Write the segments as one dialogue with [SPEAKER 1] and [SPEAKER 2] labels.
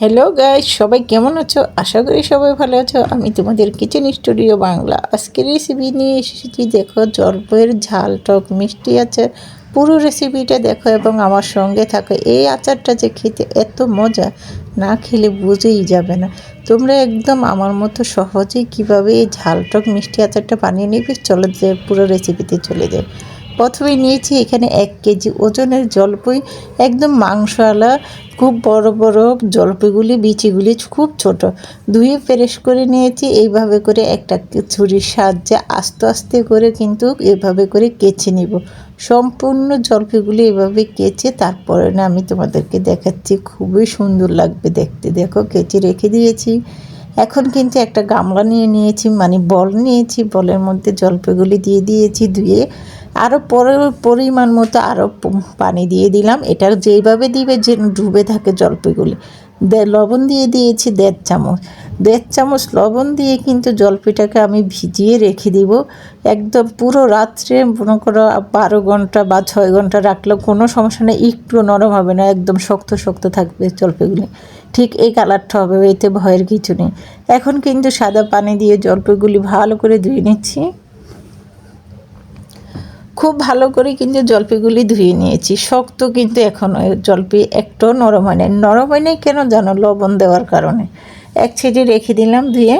[SPEAKER 1] Hello guys সবাই কেমন আছো? আশা করি সবাই ভালো আছো। আমি তোমাদের কিচেন স্টুডিও বাংলা। আজকের রেসিপি নিয়ে এসেছি, দেখো জলপের ঝাল টক মিষ্টি আচার পুরো রেসিপিটা দেখো এবং আমার সঙ্গে থাকো। এই আচারটা যে খেতে এত মজা, না খেলে বুঝেই যাবে না। তোমরা একদম আমার মতো সহজেই কীভাবে এই ঝাল টক মিষ্টি আচারটা বানিয়ে নিবে? চলো যে পুরো রেসিপিতে চলে যায় প্রথমে নিয়েছি এখানে এক কেজি ওজনের জলপই, একদম মাংসওয়ালা, খুব বড় বড় জলপইগুলি, বিচিগুলি খুব ছোট। ধুয়ে ফ্রেশ করে নিয়েছি, এইভাবে করে একটা ছুরির সাহায্যে আস্তে আস্তে করে কিন্তু এভাবে করে কেচে নিব। সম্পূর্ণ জলপিগুলি এভাবে কেচে তারপরে না আমি তোমাদেরকে দেখাচ্ছি, খুবই সুন্দর লাগবে দেখতে। দেখো কেচে রেখে দিয়েছি। এখন কিন্তু একটা গামলা নিয়ে নিয়েছি মানে বল নিয়েছি, বলের মধ্যে জলপাইগুলি দিয়ে দিয়েছি, ধুয়ে আরও পরে পরিমাণ মতো আরও পানি দিয়ে দিলাম। এটা যেইভাবে দিবে যে ডুবে থাকে জলপাইগুলি লবণ দিয়ে দিয়েছি দেড় চামচ। দেড় চামচ লবণ দিয়ে কিন্তু জলপিটাকে আমি ভিজিয়ে রেখে দিব। একদম পুরো রাত্রে মনে করো বারো ঘণ্টা বা ছয় ঘণ্টা রাখলেও কোনো সমস্যা নেই। একটু নরম হবে না, একদম শক্ত শক্ত থাকবে জলপাইগুলি ঠিক এই কালারটা হবে, এতে ভয়ের কিছু নেই। এখন কিন্তু সাদা পানি দিয়ে জলপাইগুলি ভালো করে ধুয়ে নিচ্ছি। খুব ভালো করে কিন্তু জলপিগুলি ধুয়ে নিয়েছি। শক্ত কিন্তু এখন জলপি একটু নরম হয় নাই। নরম হয় নাই কেন জানো? লবণ দেওয়ার কারণে। এক ছিটি রেখে দিলাম ধুয়ে।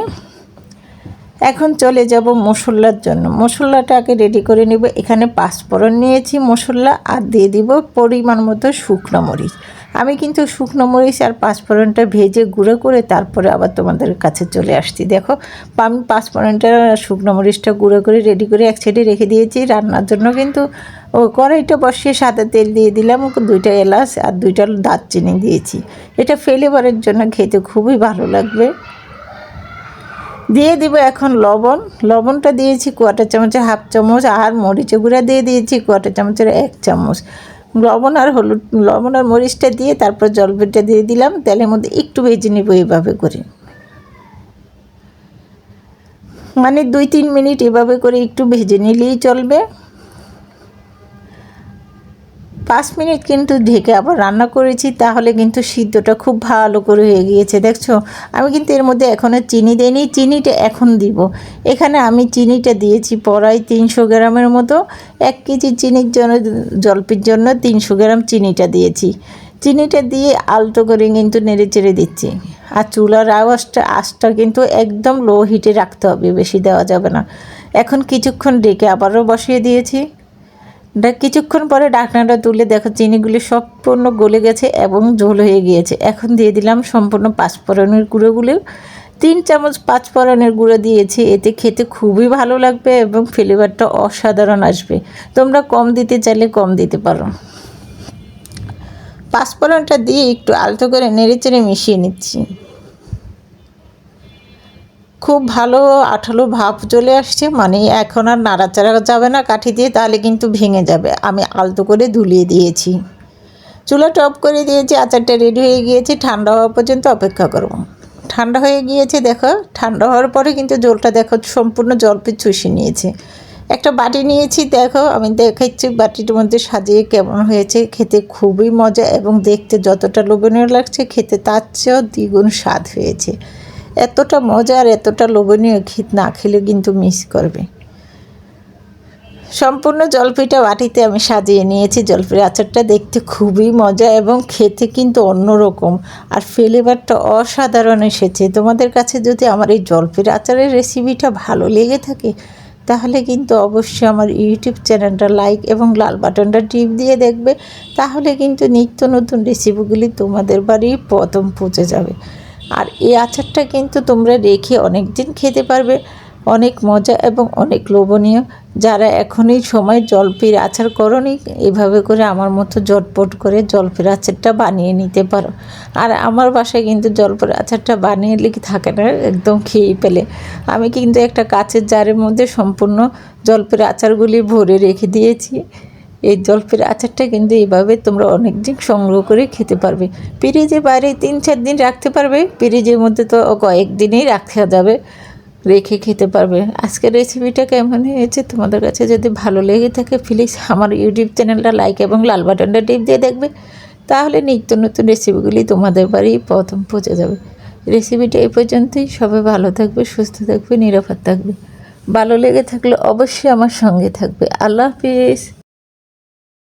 [SPEAKER 1] এখন চলে যাব মশলার জন্য। মশলাটাকে রেডি করে নেব। এখানে পাঁচফোড়ন নিয়েছি মশলা আর দিয়ে দিব পরিমাণ মতো শুকনো মরিচ। আমি কিন্তু শুকনো মরিচ আর পাঁচফোড়নটা ভেজে গুঁড়ো করে তারপরে আবার তোমাদের কাছে চলে আসছি। দেখো, আমি পাঁচফোড়নটা শুকনো মরিচটা গুঁড়ো করে রেডি করে এক সাইডে রেখে দিয়েছি। রান্নার জন্য কিন্তু ও কড়াইটা বসিয়ে সাদা তেল দিয়ে দিলাম, দুইটা এলাচ আর দুইটা দারচিনি দিয়েছি। এটা ফ্লেভারের জন্য খেতে খুবই ভালো লাগবে। দিয়ে দিব এখন লবণ। লবণটা দিয়েছি কোয়াটার চামচের হাফ চামচ আর মরিচে গুঁড়া দিয়ে দিয়েছি কোয়াটার চামচের এক চামচ। লবণ আর হলুদ লবণ আর মরিচটা দিয়ে তারপর জলপিটা দিয়ে দিলাম, তেলের মধ্যে একটু ভেজে নেব এইভাবে করে। মানে দুই তিন মিনিট এভাবে করে একটু ভেজে নিলেই চলবে। পাঁচ মিনিট কিন্তু ঢেকে আবার রান্না করেছি, তাহলে কিন্তু সিদ্ধটা খুব ভালো করে হয়ে গিয়েছে, দেখছ? আমি কিন্তু এর মধ্যে এখনও চিনি দিইনি, চিনিটা এখন দিব। এখানে আমি চিনিটা দিয়েছি পড়াই তিনশো গ্রামের মতো, এক কেজি চিনির জন্য, জলপির জন্য তিনশো গ্রাম চিনিটা দিয়েছি। চিনিটা দিয়ে আলতো করে কিন্তু নেড়ে চেড়ে দিচ্ছি। আর চুলার আওয়াজটা, আঁচটা কিন্তু একদম লো হিটে রাখতে হবে, বেশি দেওয়া যাবে না। এখন কিছুক্ষণ ডেকে আবারও বসিয়ে দিয়েছি। কিছুক্ষণ পরে ডাকনাটা তুলে দেখো, চিনিগুলি সম্পূর্ণ গলে গেছে এবং ঝোল হয়ে গিয়েছে। এখন দিয়ে দিলাম সম্পূর্ণ পাঁচফোড়নের গুঁড়োগুলো। তিন চামচ পাঁচফোড়নের গুঁড়ো দিয়েছি, এতে খেতে খুবই ভালো লাগবে এবং ফ্লেভারটা অসাধারণ আসবে। তোমরা কম দিতে চাইলে কম দিতে পারো। পাঁচফোড়নটা দিয়ে একটু আলতো করে নেড়ে চেড়ে মিশিয়ে নিচ্ছি। খুব ভালো আঠালো ভাব চলে আসছে মানে এখন আর নাড়াচাড়া যাবে না কাঠি দিয়ে, তাহলে কিন্তু ভেঙে যাবে। আমি আলতো করে ধুলিয়ে দিয়েছি। চুলা টপ করে দিয়েছি, আচারটা রেডি হয়ে গিয়েছে, ঠান্ডা হওয়া পর্যন্ত অপেক্ষা করব। ঠান্ডা হয়ে গিয়েছে, দেখো, ঠান্ডা হওয়ার পরে কিন্তু জলটা, দেখো, সম্পূর্ণ জলপি চুষে নিয়েছে। একটা বাটি নিয়েছি, দেখো, আমি দেখাচ্ছি বাটির মধ্যে সাজিয়ে কেমন হয়েছে। খেতে খুবই মজা এবং দেখতে যতটা লোভনীয় লাগছে, খেতে তার চেয়েও দ্বিগুণ স্বাদ হয়েছে। এতটা মজা আর এতটা লোভনীয় খিত না খেলে কিন্তু মিস করবে। সম্পূর্ণ জলপিটা বাটিতে আমি সাজিয়ে নিয়েছি। জলপির আচারটা দেখতে খুবই মজা এবং খেতে কিন্তু অন্যরকম। আর ফ্লেভারটা অসাধারণ এসেছে। তোমাদের কাছে যদি আমার এই জলপির আচারের রেসিপিটা ভালো লেগে থাকে, তাহলে কিন্তু অবশ্যই আমার ইউটিউব চ্যানেলটা লাইক এবং লাল বাটনটা টিপ দিয়ে দেখবে। তাহলে কিন্তু নিত্য নতুন রেসিপিগুলি তোমাদের বাড়ি প্রথম পৌঁছে যাবে। আর এই আচারটা কিন্তু তোমরা রেখে অনেক দিন খেতে পারবে। অনেক মজা এবং অনেক লোভনীয়। যারা এখনই সময় জলপির আচার করনি, এভাবে করে আমার মতো জটপট করে জলপির আচারটা বানিয়ে নিতে পারো। আর আমার বাসায় কিন্তু জলপির আচারটা বানিয়ে লিখে থাকে না, একদম খেয়ে পেলে আমি কিন্তু একটা কাচের জারের মধ্যে সম্পূর্ণ জলপির আচারগুলি ভরে রেখে দিয়েছি। এই জলপের আচারটা কিন্তু এইভাবে তোমরা অনেক দিন সংগ্রহ করে খেতে পারবে। পিরিজে বাইরে তিন, চার দিন রাখতে পারবে। পিরিজের মধ্যে তো কয়েকদিনেই রাখা যাবে, রেখে খেতে পারবে। আজকের রেসিপিটা কেমন হয়েছে তোমাদের কাছে যদি ভালো লেগে থাকে প্লিজ আমার ইউটিউব চ্যানেলটা লাইক এবং লাল বাটনটা টিপ দিয়ে দেখবে। তাহলে নিত্য নতুন রেসিপিগুলি তোমাদের বাড়ি প্রথম পৌঁছে যাবে। রেসিপিটা এই পর্যন্তই। সবাই ভালো থাকবে, সুস্থ থাকবে, নিরাপদ থাকবে। ভালো লেগে থাকলে অবশ্যই আমার সঙ্গে থাকবে। আল্লাহ হাফিজ।